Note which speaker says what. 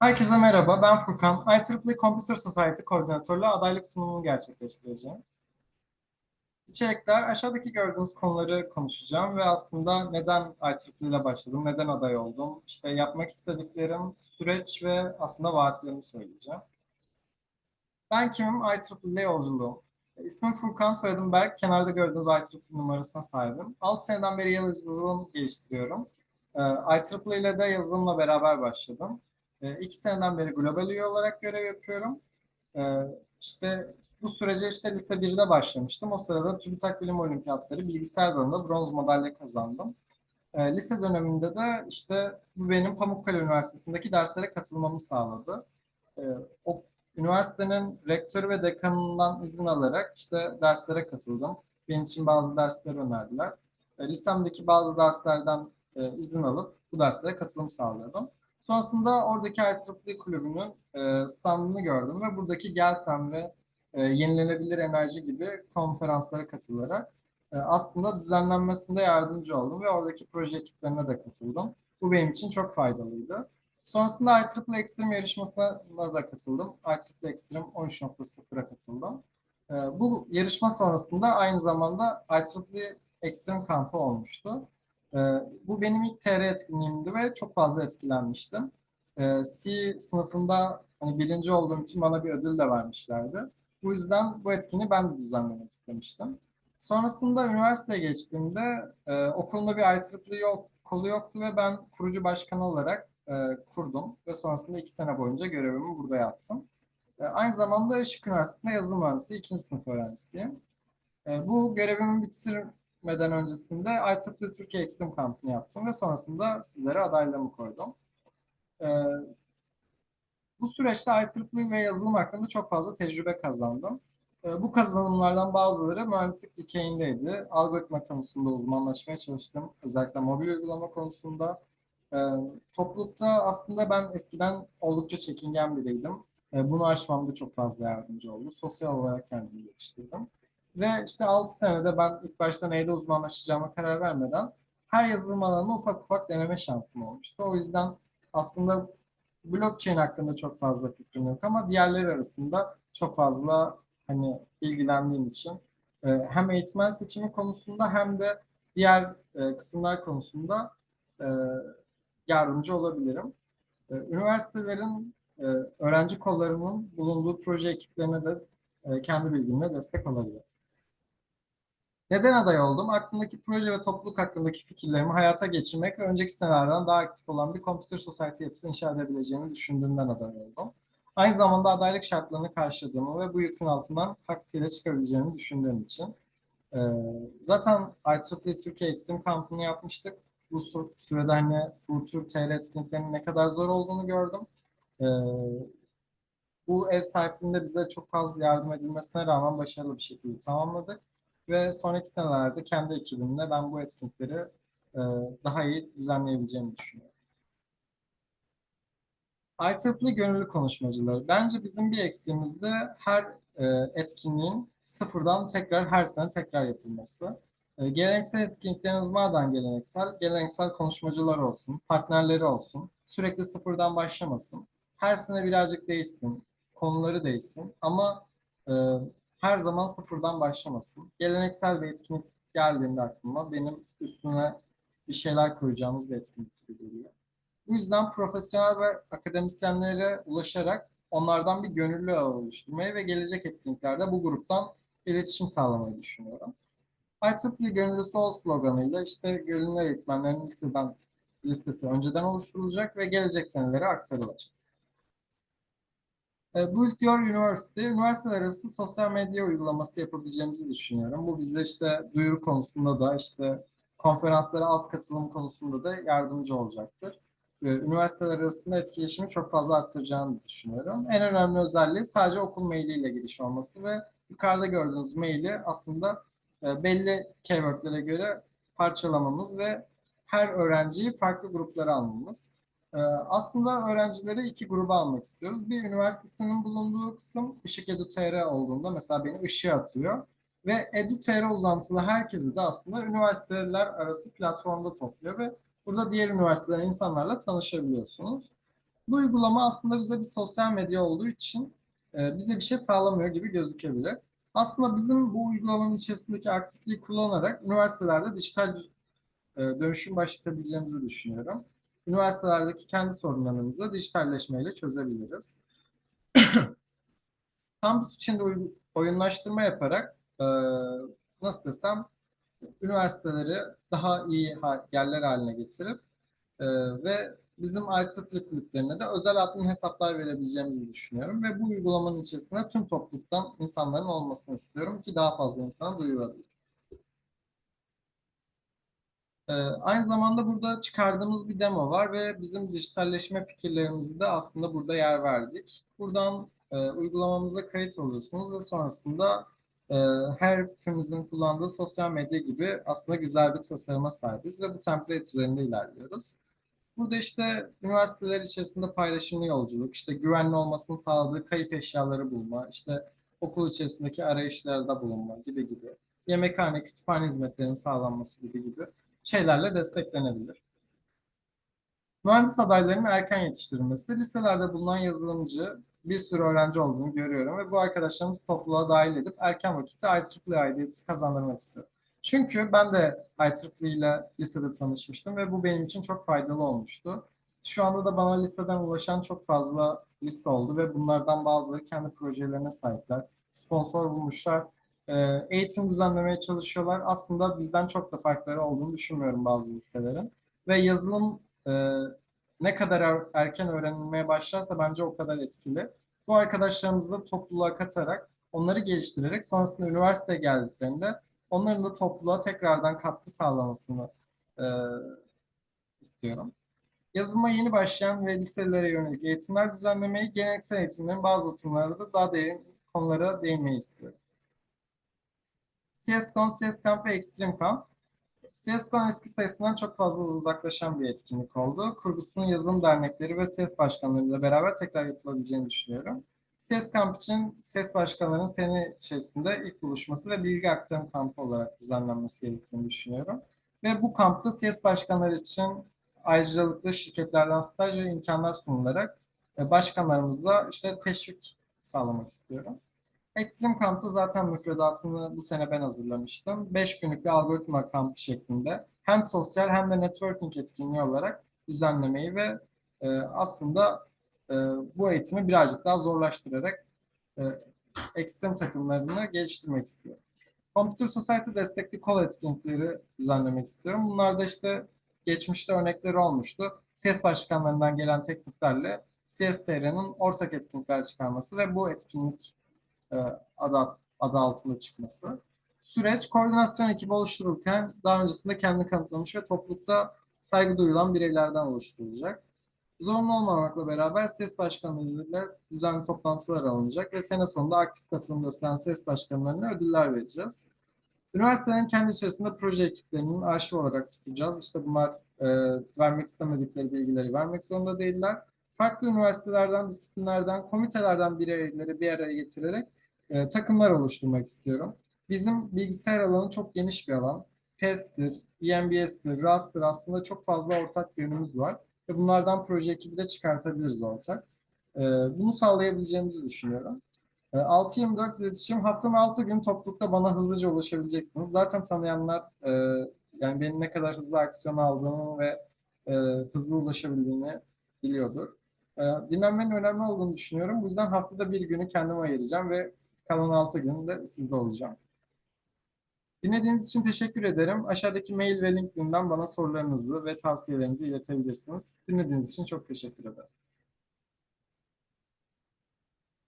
Speaker 1: Herkese merhaba, ben Furkan. IEEE Computer Society Koordinatörlüğü adaylık sunumunu gerçekleştireceğim. İçerikler aşağıdaki gördüğünüz konuları konuşacağım ve aslında neden IEEE ile başladım, neden aday oldum, işte yapmak istediklerim, süreç ve aslında vaatlerimi söyleyeceğim. Ben kimim? IEEE yolculuğum. İsmim Furkan, soyadım Berk. Kenarda gördüğünüz IEEE numarasına sahibim. 6 seneden beri yazılım geliştiriyorum. IEEE ile de yazılımla beraber başladım. E, iki seneden beri global üye olarak görev yapıyorum. E, işte bu sürece işte lise 1'de başlamıştım. O sırada TÜBİTAK Bilim Olimpiyatları bilgisayar alanında bronz madalya kazandım. E, lise döneminde de işte bu benim Pamukkale Üniversitesi'ndeki derslere katılmamı sağladı. O üniversitenin rektörü ve dekanından izin alarak işte derslere katıldım. Benim için bazı dersler önerdiler. Lisemdeki bazı derslerden e, izin alıp bu derslere katılım sağlıyordum. Sonrasında oradaki IEEE kulübünün e, standını gördüm ve buradaki Gelsen ve e, yenilenebilir enerji gibi konferanslara katılarak e, aslında düzenlenmesinde yardımcı oldum ve oradaki proje ekiplerine de katıldım. Bu benim için çok faydalıydı. Sonrasında IEEE Extreme yarışmasına da katıldım. IEEE Extreme 13.0'a katıldım. E, bu yarışma sonrasında aynı zamanda IEEE Extreme kampı olmuştu. Ee, bu benim ilk TR etkinliğimdi ve çok fazla etkilenmiştim. Ee, C sınıfında hani birinci olduğum için bana bir ödül de vermişlerdi. Bu yüzden bu etkinliği ben de düzenlemek istemiştim. Sonrasında üniversiteye geçtiğimde e, okulumda bir IEEE yok, kolu yoktu ve ben kurucu başkanı olarak e, kurdum ve sonrasında iki sene boyunca görevimi burada yaptım. E, aynı zamanda Işık Üniversitesi'nde yazılım mühendisi ikinci sınıf öğrencisiyim. E, bu görevimi bitir, gitmeden öncesinde IEEE Türkiye Extreme kampını yaptım ve sonrasında sizlere adaylığımı koydum. Ee, bu süreçte IEEE ve yazılım hakkında çok fazla tecrübe kazandım. Ee, bu kazanımlardan bazıları mühendislik dikeyindeydi. Algoritma konusunda uzmanlaşmaya çalıştım. Özellikle mobil uygulama konusunda. Ee, toplulukta aslında ben eskiden oldukça çekingen biriydim. Ee, bunu aşmamda çok fazla yardımcı oldu. Sosyal olarak kendimi geliştirdim. Ve işte 6 senede ben ilk başta neyde uzmanlaşacağıma karar vermeden her yazılım alanını ufak ufak deneme şansım olmuştu. O yüzden aslında blockchain hakkında çok fazla fikrim yok ama diğerleri arasında çok fazla hani ilgilendiğim için e, hem eğitmen seçimi konusunda hem de diğer e, kısımlar konusunda e, yardımcı olabilirim. Üniversitelerin öğrenci kollarının bulunduğu proje ekiplerine de kendi bilgimle destek olabilirim. Neden aday oldum? Aklımdaki proje ve topluluk hakkındaki fikirlerimi hayata geçirmek ve önceki senelerden daha aktif olan bir Computer Society yapısı inşa edebileceğimi düşündüğümden aday oldum. Aynı zamanda adaylık şartlarını karşıladığımı ve bu yükün altından hakkıyla çıkabileceğimi düşündüğüm için. Ee, zaten IEEE Türkiye Extreme kampını yapmıştık. Bu sürede hani bu tür TL etkinliklerinin ne kadar zor olduğunu gördüm. Ee, bu ev sahipliğinde bize çok fazla yardım edilmesine rağmen başarılı bir şekilde tamamladık ve sonraki senelerde kendi ekibimle ben bu etkinlikleri e, daha iyi düzenleyebileceğimi düşünüyorum. IEEE gönüllü konuşmacıları. Bence bizim bir eksiğimiz de her e, etkinliğin sıfırdan tekrar her sene tekrar yapılması. E, geleneksel etkinliklerimiz madem geleneksel, geleneksel konuşmacılar olsun, partnerleri olsun, sürekli sıfırdan başlamasın. Her sene birazcık değişsin, konuları değişsin ama her zaman sıfırdan başlamasın. Geleneksel bir etkinlik geldiğinde aklıma benim üstüne bir şeyler koyacağımız bir etkinlik gibi geliyor. Bu yüzden profesyonel ve akademisyenlere ulaşarak onlardan bir gönüllü ağ oluşturmayı ve gelecek etkinliklerde bu gruptan iletişim sağlamayı düşünüyorum. IEEE Gönüllüsü Ol sloganıyla işte gönüllü eğitmenlerin listeden, listesi önceden oluşturulacak ve gelecek senelere aktarılacak. E, Build Your University, üniversiteler arası sosyal medya uygulaması yapabileceğimizi düşünüyorum. Bu bize işte duyuru konusunda da işte konferanslara az katılım konusunda da yardımcı olacaktır. E, üniversiteler arasında etkileşimi çok fazla arttıracağını düşünüyorum. En önemli özelliği sadece okul mailiyle giriş olması ve yukarıda gördüğünüz maili aslında e, belli keywordlere göre parçalamamız ve her öğrenciyi farklı gruplara almamız. Ee, aslında öğrencileri iki gruba almak istiyoruz. Bir üniversitesinin bulunduğu kısım Işık Edu.tr olduğunda mesela beni ışığa atıyor. Ve Edu.tr uzantılı herkesi de aslında üniversiteler arası platformda topluyor ve burada diğer üniversiteden insanlarla tanışabiliyorsunuz. Bu uygulama aslında bize bir sosyal medya olduğu için e, bize bir şey sağlamıyor gibi gözükebilir. Aslında bizim bu uygulamanın içerisindeki aktifliği kullanarak üniversitelerde dijital e, dönüşüm başlatabileceğimizi düşünüyorum. Üniversitelerdeki kendi sorunlarımızı dijitalleşmeyle çözebiliriz. Kampüs içinde oyunlaştırma yaparak e, nasıl desem üniversiteleri daha iyi yerler haline getirip e, ve bizim IEEE kulüplerine de özel admin hesaplar verebileceğimizi düşünüyorum ve bu uygulamanın içerisinde tüm topluluktan insanların olmasını istiyorum ki daha fazla insana duyurabilir. Ee, aynı zamanda burada çıkardığımız bir demo var ve bizim dijitalleşme fikirlerimizi de aslında burada yer verdik. Buradan e, uygulamamıza kayıt oluyorsunuz ve sonrasında e, her hepimizin kullandığı sosyal medya gibi aslında güzel bir tasarıma sahibiz ve bu template üzerinde ilerliyoruz. Burada işte üniversiteler içerisinde paylaşımlı yolculuk, işte güvenli olmasını sağladığı kayıp eşyaları bulma, işte okul içerisindeki arayışlarda bulunma gibi gibi, yemekhane, kütüphane hizmetlerinin sağlanması gibi gibi şeylerle desteklenebilir. Mühendis adaylarının erken yetiştirilmesi, liselerde bulunan yazılımcı bir sürü öğrenci olduğunu görüyorum ve bu arkadaşlarımız topluluğa dahil edip erken vakitte IEEE aidiyeti kazandırmak istiyorum. Çünkü ben de IEEE ile lisede tanışmıştım ve bu benim için çok faydalı olmuştu. Şu anda da bana liseden ulaşan çok fazla lise oldu ve bunlardan bazıları kendi projelerine sahipler. Sponsor bulmuşlar, eğitim düzenlemeye çalışıyorlar. Aslında bizden çok da farkları olduğunu düşünmüyorum bazı liselerin. Ve yazılım e, ne kadar er- erken öğrenilmeye başlarsa bence o kadar etkili. Bu arkadaşlarımızı da topluluğa katarak, onları geliştirerek sonrasında üniversiteye geldiklerinde onların da topluluğa tekrardan katkı sağlamasını e, istiyorum. Yazılıma yeni başlayan ve liselere yönelik eğitimler düzenlemeyi, geleneksel eğitimlerin bazı oturumlarda da daha derin konulara değinmeyi istiyorum. CSGO, CSCamp ve Extreme Camp. CSGO eski sayısından çok fazla uzaklaşan bir etkinlik oldu. Kurgusunun yazılım dernekleri ve CS başkanlarıyla beraber tekrar yapılabileceğini düşünüyorum. CS Camp için CS başkanlarının sene içerisinde ilk buluşması ve bilgi aktarım kampı olarak düzenlenmesi gerektiğini düşünüyorum. Ve bu kampta CS başkanları için ayrıcalıklı şirketlerden staj ve imkanlar sunularak e, başkanlarımıza işte teşvik sağlamak istiyorum. Extreme Camp'ta zaten müfredatını bu sene ben hazırlamıştım. 5 günlük bir algoritma kampı şeklinde hem sosyal hem de networking etkinliği olarak düzenlemeyi ve e, aslında e, bu eğitimi birazcık daha zorlaştırarak e, Extreme takımlarını geliştirmek istiyorum. Computer Society destekli kol etkinlikleri düzenlemek istiyorum. Bunlar da işte geçmişte örnekleri olmuştu. CS başkanlarından gelen tekliflerle CSTR'nin ortak etkinlikler çıkarması ve bu etkinlik e, adı, adı altında çıkması. Süreç koordinasyon ekibi oluştururken daha öncesinde kendini kanıtlamış ve toplulukta saygı duyulan bireylerden oluşturulacak. Zorunlu olmamakla beraber SES başkanlarıyla düzenli toplantılar alınacak ve sene sonunda aktif katılım gösteren SES başkanlarına ödüller vereceğiz. Üniversitelerin kendi içerisinde proje ekiplerinin arşiv olarak tutacağız. İşte bunlar e, vermek istemedikleri bilgileri vermek zorunda değiller. Farklı üniversitelerden, disiplinlerden, komitelerden bireyleri bir araya getirerek e, takımlar oluşturmak istiyorum. Bizim bilgisayar alanı çok geniş bir alan. PES'tir, EMBS'tir, RAS'tır aslında çok fazla ortak yönümüz var. Ve bunlardan proje ekibi de çıkartabiliriz ortak. E, bunu sağlayabileceğimizi düşünüyorum. E, 6-24 iletişim haftanın 6 gün toplulukta bana hızlıca ulaşabileceksiniz. Zaten tanıyanlar e, yani benim ne kadar hızlı aksiyon aldığımı ve e, hızlı ulaşabildiğini biliyordur. E, dinlenmenin önemli olduğunu düşünüyorum. Bu yüzden haftada bir günü kendime ayıracağım ve kalan 6 günde sizde olacağım. Dinlediğiniz için teşekkür ederim. Aşağıdaki mail ve LinkedIn'den bana sorularınızı ve tavsiyelerinizi iletebilirsiniz. Dinlediğiniz için çok teşekkür ederim.